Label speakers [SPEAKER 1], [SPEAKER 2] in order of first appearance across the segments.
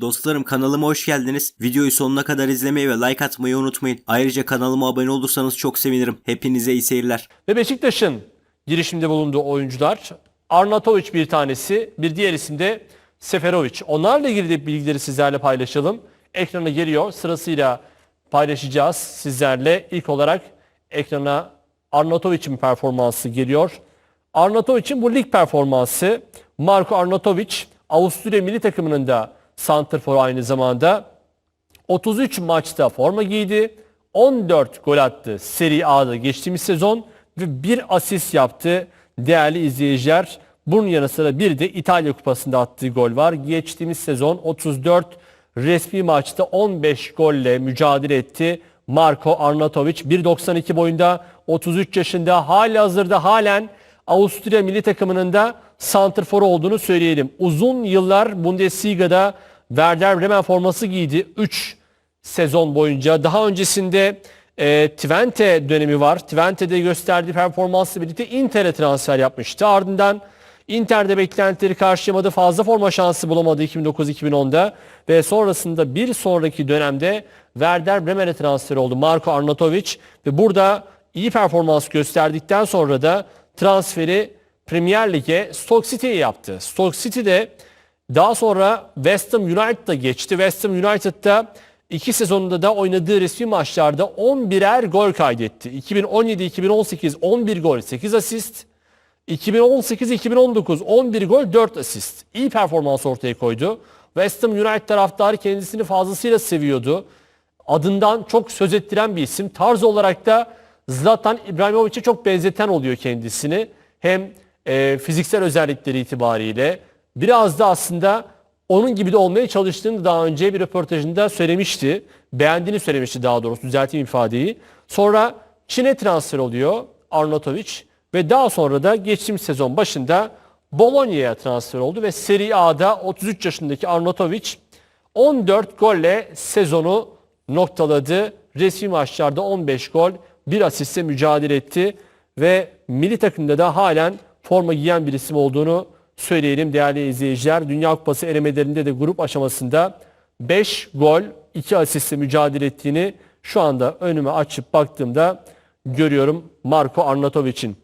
[SPEAKER 1] Dostlarım kanalıma hoş geldiniz. Videoyu sonuna kadar izlemeyi ve like atmayı unutmayın. Ayrıca kanalıma abone olursanız çok sevinirim. Hepinize iyi seyirler.
[SPEAKER 2] Ve Beşiktaş'ın girişimde bulunduğu oyuncular Arnautovic bir tanesi, bir diğer isim de Seferovic. Onlarla ilgili bilgileri sizlerle paylaşalım. Ekrana geliyor. Sırasıyla paylaşacağız sizlerle. İlk olarak ekrana Arnautovic'in performansı geliyor. Arnautovic'in bu lig performansı Marco Arnautovic Avusturya milli takımının da santrforu aynı zamanda 33 maçta forma giydi. 14 gol attı Serie A'da geçtiğimiz sezon ve bir asist yaptı değerli izleyiciler. Bunun yanı sıra bir de İtalya Kupası'nda attığı gol var. Geçtiğimiz sezon 34 resmi maçta 15 golle mücadele etti. Marco Arnautovic 1.92 boyunda 33 yaşında hali hazırda halen Avusturya milli takımının da santrforu olduğunu söyleyelim. Uzun yıllar Bundesliga'da Werder Bremen forması giydi. 3 sezon boyunca. Daha öncesinde e, Twente dönemi var. Twente'de gösterdiği performansla birlikte Inter'e transfer yapmıştı. Ardından Inter'de beklentileri karşılayamadı. Fazla forma şansı bulamadı 2009-2010'da. Ve sonrasında bir sonraki dönemde Werder Bremen'e transfer oldu Marco Arnautovic. Ve burada iyi performans gösterdikten sonra da transferi Premier Lig'e Stoke City'ye yaptı. Stoke City'de daha sonra West Ham United'a geçti. West Ham United'da iki sezonunda da oynadığı resmi maçlarda 11'er gol kaydetti. 2017-2018 11 gol 8 asist. 2018-2019 11 gol 4 asist. İyi performans ortaya koydu. West Ham United taraftarı kendisini fazlasıyla seviyordu. Adından çok söz ettiren bir isim. Tarz olarak da Zlatan İbrahimovic'e çok benzeten oluyor kendisini. Hem e, fiziksel özellikleri itibariyle biraz da aslında onun gibi de olmaya çalıştığını daha önce bir röportajında söylemişti. Beğendiğini söylemişti daha doğrusu düzelteyim ifadeyi. Sonra Çin'e transfer oluyor Arnautovic ve daha sonra da geçtiğimiz sezon başında Bologna'ya transfer oldu ve Serie A'da 33 yaşındaki Arnautovic 14 golle sezonu noktaladı. Resmi maçlarda 15 gol, bir asistle mücadele etti ve milli takımda da halen forma giyen bir isim olduğunu söyleyelim değerli izleyiciler. Dünya Kupası elemelerinde de grup aşamasında 5 gol, 2 asistle mücadele ettiğini şu anda önüme açıp baktığımda görüyorum Marco Arnautovic'in.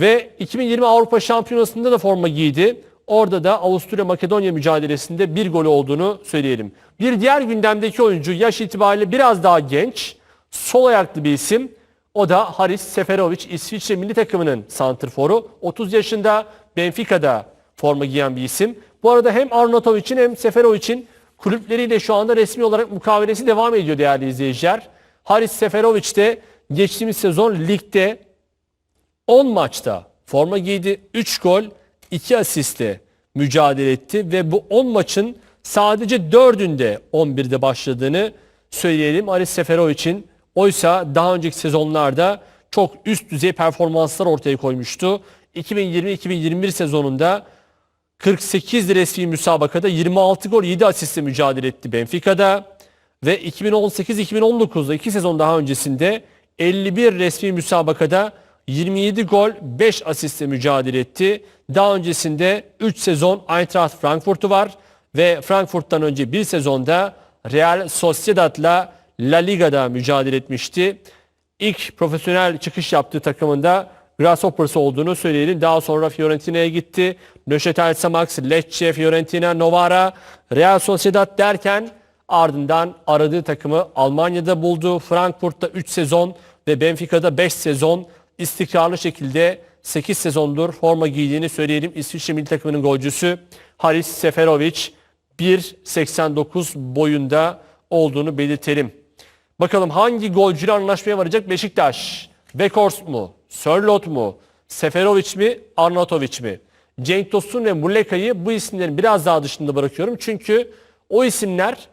[SPEAKER 2] Ve 2020 Avrupa Şampiyonası'nda da forma giydi. Orada da Avusturya Makedonya mücadelesinde bir golü olduğunu söyleyelim. Bir diğer gündemdeki oyuncu yaş itibariyle biraz daha genç, sol ayaklı bir isim. O da Haris Seferovic, İsviçre milli takımının santrforu. 30 yaşında Benfica'da forma giyen bir isim. Bu arada hem Arnautovic'in hem Seferovic'in kulüpleriyle şu anda resmi olarak mukavelesi devam ediyor değerli izleyiciler. Haris Seferovic de geçtiğimiz sezon ligde 10 maçta forma giydi. 3 gol, 2 asiste mücadele etti ve bu 10 maçın sadece 4'ünde 11'de başladığını söyleyelim Aris Seferovic'in. Oysa daha önceki sezonlarda çok üst düzey performanslar ortaya koymuştu. 2020-2021 sezonunda 48 resmi müsabakada 26 gol 7 asistle mücadele etti Benfica'da ve 2018-2019'da 2 sezon daha öncesinde 51 resmi müsabakada 27 gol 5 asistle mücadele etti. Daha öncesinde 3 sezon Eintracht Frankfurt'u var ve Frankfurt'tan önce bir sezonda Real Sociedad'la La Liga'da mücadele etmişti. İlk profesyonel çıkış yaptığı takımında Grasshoppers olduğunu söyleyelim. Daha sonra Fiorentina'ya gitti. Neuchâtel Xamax, Lecce, Fiorentina, Novara, Real Sociedad derken ardından aradığı takımı Almanya'da buldu. Frankfurt'ta 3 sezon ve Benfica'da 5 sezon istikrarlı şekilde 8 sezondur forma giydiğini söyleyelim. İsviçre milli takımının golcüsü Haris Seferovic 1.89 boyunda olduğunu belirtelim. Bakalım hangi golcüyle anlaşmaya varacak Beşiktaş? Weghorst mu? Sörlot mu? Seferovic mi? Arnautovic mi? Cenk Tosun ve Muleka'yı bu isimlerin biraz daha dışında bırakıyorum. Çünkü o isimler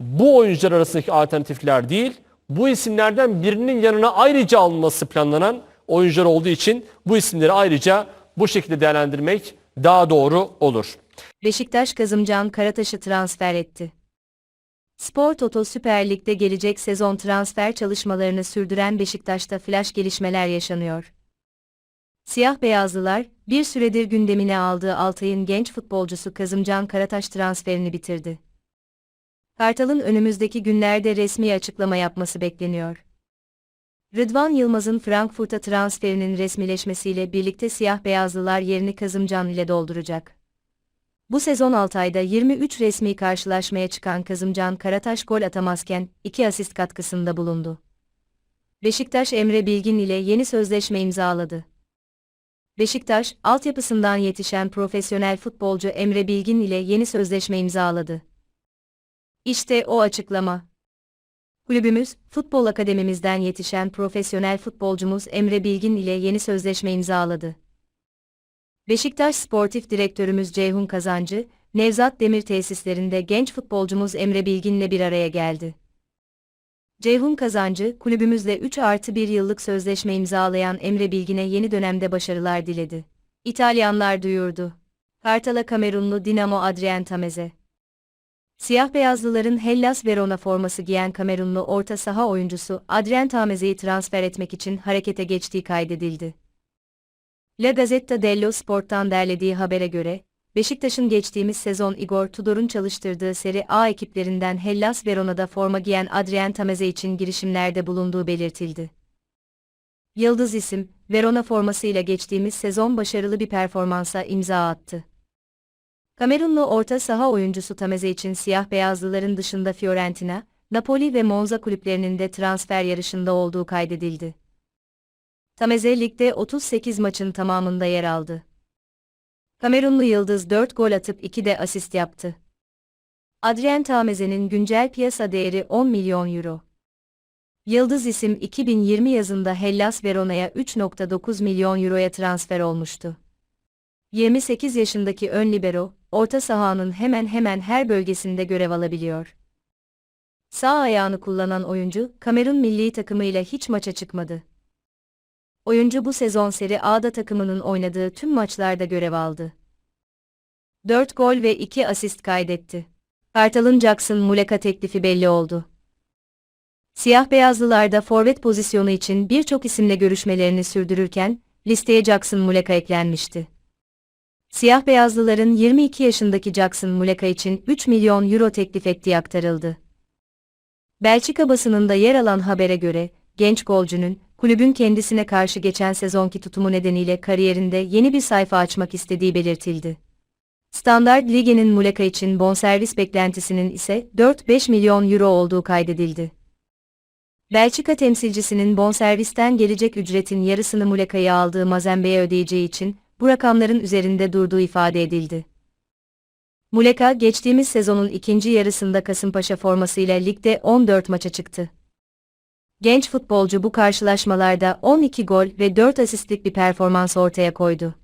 [SPEAKER 2] bu oyuncular arasındaki alternatifler değil. Bu isimlerden birinin yanına ayrıca alınması planlanan oyuncular olduğu için bu isimleri ayrıca bu şekilde değerlendirmek daha doğru olur.
[SPEAKER 3] Beşiktaş Kazımcan Karataş'ı transfer etti. Spor Toto Süper Lig'de gelecek sezon transfer çalışmalarını sürdüren Beşiktaş'ta flash gelişmeler yaşanıyor. Siyah beyazlılar, bir süredir gündemine aldığı Altay'ın genç futbolcusu Kazımcan Karataş transferini bitirdi. Kartal'ın önümüzdeki günlerde resmi açıklama yapması bekleniyor. Rıdvan Yılmaz'ın Frankfurt'a transferinin resmileşmesiyle birlikte siyah beyazlılar yerini Kazımcan ile dolduracak. Bu sezon Altay'da 23 resmi karşılaşmaya çıkan Kazımcan Karataş gol atamazken 2 asist katkısında bulundu. Beşiktaş Emre Bilgin ile yeni sözleşme imzaladı. Beşiktaş, altyapısından yetişen profesyonel futbolcu Emre Bilgin ile yeni sözleşme imzaladı. İşte o açıklama. Kulübümüz, futbol akademimizden yetişen profesyonel futbolcumuz Emre Bilgin ile yeni sözleşme imzaladı. Beşiktaş Sportif Direktörümüz Ceyhun Kazancı, Nevzat Demir tesislerinde genç futbolcumuz Emre Bilgin'le bir araya geldi. Ceyhun Kazancı, kulübümüzle 3 artı 1 yıllık sözleşme imzalayan Emre Bilgin'e yeni dönemde başarılar diledi. İtalyanlar duyurdu. Kartal'a Kamerunlu Dinamo Adrien Tameze. Siyah beyazlıların Hellas Verona forması giyen Kamerunlu orta saha oyuncusu Adrien Tameze'yi transfer etmek için harekete geçtiği kaydedildi. La Gazzetta dello Sport'tan derlediği habere göre, Beşiktaş'ın geçtiğimiz sezon Igor Tudor'un çalıştırdığı Serie A ekiplerinden Hellas Verona'da forma giyen Adrien Tameze için girişimlerde bulunduğu belirtildi. Yıldız isim, Verona formasıyla geçtiğimiz sezon başarılı bir performansa imza attı. Kamerunlu orta saha oyuncusu Tameze için siyah beyazlıların dışında Fiorentina, Napoli ve Monza kulüplerinin de transfer yarışında olduğu kaydedildi. Tameze ligde 38 maçın tamamında yer aldı. Kamerunlu Yıldız 4 gol atıp 2 de asist yaptı. Adrien Tameze'nin güncel piyasa değeri 10 milyon euro. Yıldız isim 2020 yazında Hellas Verona'ya 3.9 milyon euroya transfer olmuştu. 28 yaşındaki ön libero, orta sahanın hemen hemen her bölgesinde görev alabiliyor. Sağ ayağını kullanan oyuncu, Kamerun milli takımıyla hiç maça çıkmadı. Oyuncu bu sezon Serie A'da takımının oynadığı tüm maçlarda görev aldı. 4 gol ve 2 asist kaydetti. Kartal'ın Jackson Muleka teklifi belli oldu. Siyah beyazlılarda forvet pozisyonu için birçok isimle görüşmelerini sürdürürken, listeye Jackson Muleka eklenmişti. Siyah beyazlıların 22 yaşındaki Jackson Muleka için 3 milyon euro teklif ettiği aktarıldı. Belçika basınında yer alan habere göre, genç golcünün, kulübün kendisine karşı geçen sezonki tutumu nedeniyle kariyerinde yeni bir sayfa açmak istediği belirtildi. Standard Lige'nin Muleka için bonservis beklentisinin ise 4-5 milyon euro olduğu kaydedildi. Belçika temsilcisinin bonservisten gelecek ücretin yarısını Muleka'yı aldığı Mazembe'ye ödeyeceği için bu rakamların üzerinde durduğu ifade edildi. Muleka geçtiğimiz sezonun ikinci yarısında Kasımpaşa formasıyla ligde 14 maça çıktı. Genç futbolcu bu karşılaşmalarda 12 gol ve 4 asistlik bir performans ortaya koydu.